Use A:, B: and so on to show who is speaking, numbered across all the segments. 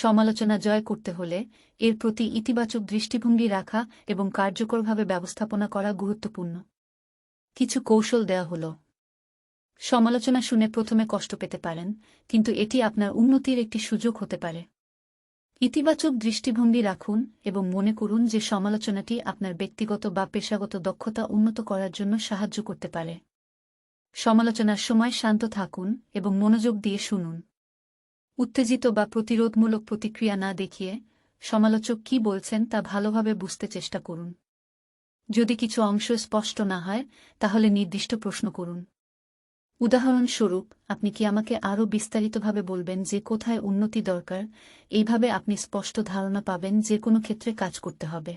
A: সমালোচনা জয় করতে হলে এর প্রতি ইতিবাচক দৃষ্টিভঙ্গি রাখা এবং কার্যকরভাবে ব্যবস্থাপনা করা গুরুত্বপূর্ণ। কিছু কৌশল দেওয়া হল। সমালোচনা শুনে প্রথমে কষ্ট পেতে পারেন, কিন্তু এটি আপনার উন্নতির একটি সুযোগ হতে পারে। ইতিবাচক দৃষ্টিভঙ্গি রাখুন এবং মনে করুন যে সমালোচনাটি আপনার ব্যক্তিগত বা পেশাগত দক্ষতা উন্নত করার জন্য সাহায্য করতে পারে। সমালোচনার সময় শান্ত থাকুন এবং মনোযোগ দিয়ে শুনুন। উত্তেজিত বা প্রতিরোধমূলক প্রতিক্রিয়া না দেখিয়ে সমালোচক কি বলছেন তা ভালোভাবে বুঝতে চেষ্টা করুন। যদি কিছু অংশ স্পষ্ট না হয়, তাহলে নির্দিষ্ট প্রশ্ন করুন। উদাহরণস্বরূপ, আপনি কি আমাকে আরও বিস্তারিতভাবে বলবেন যে কোথায় উন্নতি দরকার? এইভাবে আপনি স্পষ্ট ধারণা পাবেন যে কোনো ক্ষেত্রে কাজ করতে হবে।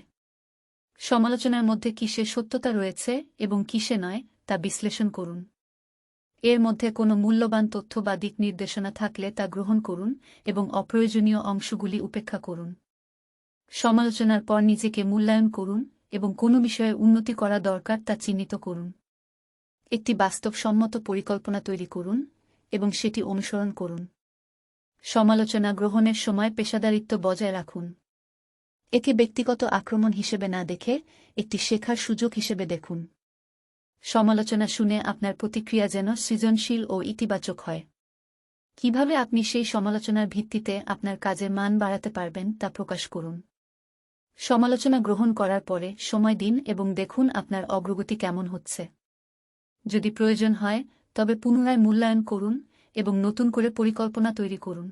A: সমালোচনার মধ্যে কিসে সত্যতা রয়েছে এবং কিসে নয়, তা বিশ্লেষণ করুন। এর মধ্যে কোনো মূল্যবান তথ্য বা দিক নির্দেশনা থাকলে তা গ্রহণ করুন এবং অপ্রয়োজনীয় অংশগুলি উপেক্ষা করুন। সমালোচনার পর নিজেকে মূল্যায়ন করুন এবং কোনো বিষয়ে উন্নতি করা দরকার তা চিহ্নিত করুন। একটি বাস্তবসম্মত পরিকল্পনা তৈরি করুন এবং সেটি অনুসরণ করুন। সমালোচনা গ্রহণের সময় পেশাদারিত্ব বজায় রাখুন। একে ব্যক্তিগত আক্রমণ হিসেবে না দেখে একটি শেখার সুযোগ হিসেবে দেখুন। সমালোচনা শুনে আপনার প্রতিক্রিয়া যেন সৃজনশীল ও ইতিবাচক হয়। কীভাবে আপনি সেই সমালোচনার ভিত্তিতে আপনার কাজের মান বাড়াতে পারবেন তা প্রকাশ করুন। সমালোচনা গ্রহণ করার পরে সময় দিন এবং দেখুন আপনার অগ্রগতি কেমন হচ্ছে। যদি প্রয়োজন হয়, তবে পুনরায় মূল্যায়ন করুন এবং নতুন করে পরিকল্পনা তৈরি করুন।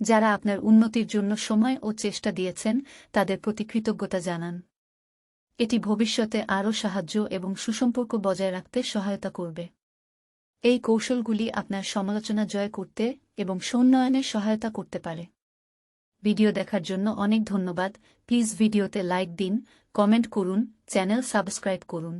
A: যারা আপনার উন্নতির জন্য সময় ও চেষ্টা দিয়েছেন, তাদের প্রতি কৃতজ্ঞতা জানান। এটি ভবিষ্যতে আরও সাহায্য এবং সুসম্পর্ক বজায় রাখতে সহায়তা করবে। এই কৌশলগুলি আপনার সমালোচনা জয় করতে এবং সৌন্নয়নে সহায়তা করতে পারে। ভিডিও দেখার জন্য অনেক ধন্যবাদ। প্লিজ ভিডিওতে লাইক দিন, কমেন্ট করুন, চ্যানেল সাবস্ক্রাইব করুন।